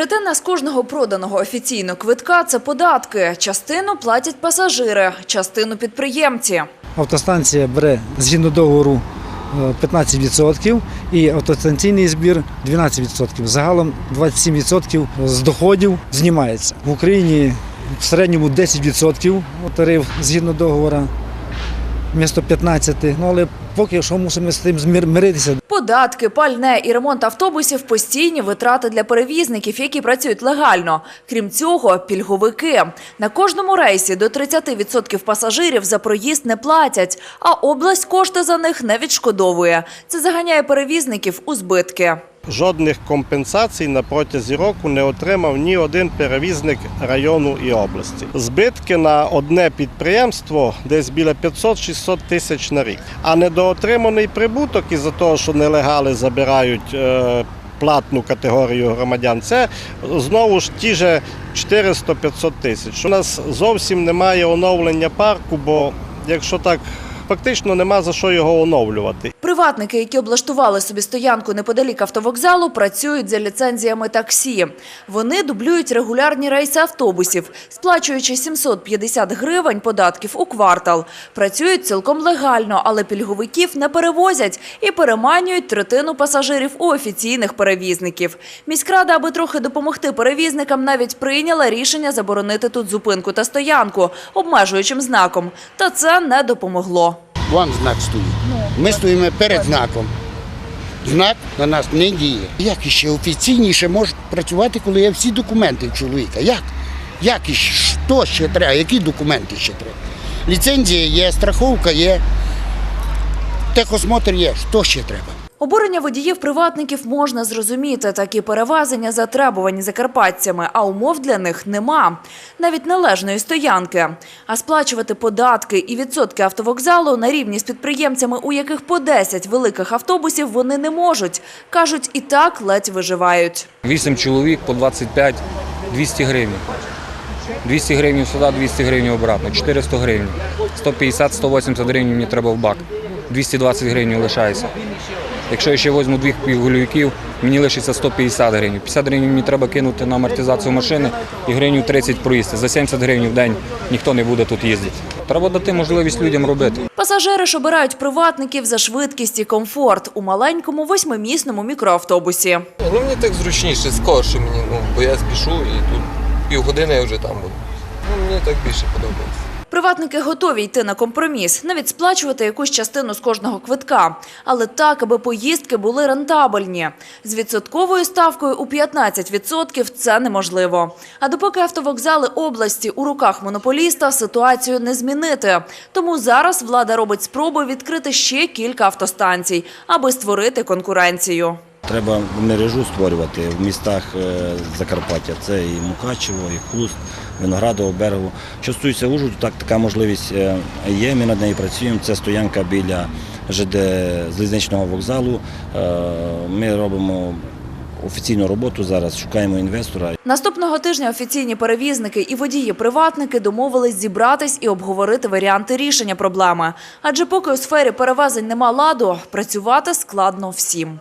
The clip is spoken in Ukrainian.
Третина з кожного проданого офіційно квитка – це податки. Частину платять пасажири, частину – підприємці. Автостанція бере згідно договору е, 15% і автостанційний збір 12%. Загалом 27% з доходів знімається. В Україні в середньому 10% тариф згідно договору, місто 15. Ну але поки що мусимо з тим змір- миритися. Податки, пальне і ремонт автобусів – постійні витрати для перевізників, які працюють легально. Крім цього, пільговики. На кожному рейсі до 30% пасажирів за проїзд не платять, а область кошти за них не відшкодовує. Це заганяє перевізників у збитки. Жодних компенсацій на протязі року не отримав ні один перевізник району і області. Збитки на одне підприємство десь біля 500-600 тисяч на рік. А недоотриманий прибуток із-за того, що нелегали забирають е, платну категорію громадян, це знову ж ті же 400-500 тисяч. У нас зовсім немає оновлення парку, бо якщо так фактично нема за що його оновлювати. Приватники, які облаштували собі стоянку неподалік автовокзалу, працюють за ліцензіями таксі. Вони дублюють регулярні рейси автобусів, сплачуючи 750 гривень податків у квартал. Працюють цілком легально, але пільговиків не перевозять і переманюють третину пасажирів у офіційних перевізників. Міськрада, аби трохи допомогти перевізникам, навіть прийняла рішення заборонити тут зупинку та стоянку обмежуючим знаком. Та це не допомогло. Вон знак стоїть. Ми стоїмо перед знаком. Знак на нас не діє. Як іще офіційніше може працювати, коли є всі документи в чоловіка? Як? Як іще? Що ще треба? Які документи ще треба? Ліцензія є, страховка є, техосмотр є. Що ще треба? Обурення водіїв-приватників можна зрозуміти. Такі перевезення затребувані закарпатцями, а умов для них нема. Навіть належної стоянки. А сплачувати податки і відсотки автовокзалу на рівні з підприємцями, у яких по 10 великих автобусів вони не можуть. Кажуть, і так ледь виживають. Вісім чоловік по 25 200 гривень. 200 гривень сюди, 200 гривень обратно, 400 гривень. 150-180 гривень мені треба в бак. 220 гривень лишається. Якщо я ще візьму двох півгольовиків, мені лишиться 150 гривень. 50 гривень мені треба кинути на амортизацію машини і гривень 30 проїсти. За 70 гривень в день ніхто не буде тут їздити. Треба дати можливість людям робити. Пасажири ж обирають приватників за швидкість і комфорт у маленькому восьмимісному мікроавтобусі. Ну мені так зручніше, скорше мені, ну, бо я спішу і тут півгодини я вже там буду. Ну, мені так більше подобається. Приватники готові йти на компроміс, навіть сплачувати якусь частину з кожного квитка. Але так, аби поїздки були рентабельні. З відсотковою ставкою у 15% це неможливо. А допоки автовокзали області у руках монополіста, ситуацію не змінити. Тому зараз влада робить спроби відкрити ще кілька автостанцій, аби створити конкуренцію. Треба мережу створювати в містах е, Закарпаття. Це і Мукачево, і Хуст, Виноградово, Берегово. Що стосується Ужгороду, так така можливість е, є. Ми над нею працюємо. Це стоянка біля ЖД залізничного вокзалу. Е, Ми робимо офіційну роботу зараз, шукаємо інвестора. Наступного тижня офіційні перевізники і водії-приватники домовились зібратись і обговорити варіанти рішення проблеми. Адже поки у сфері перевезень нема ладу, працювати складно всім.